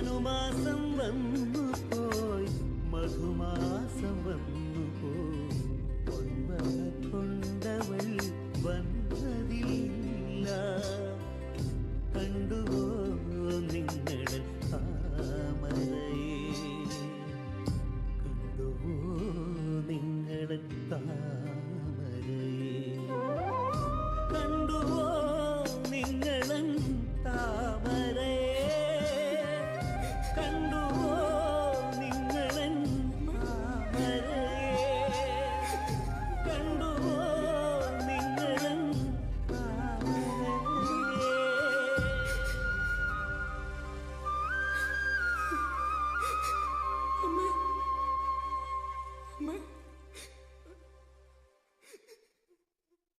മധുമാസം വന്നു പോ.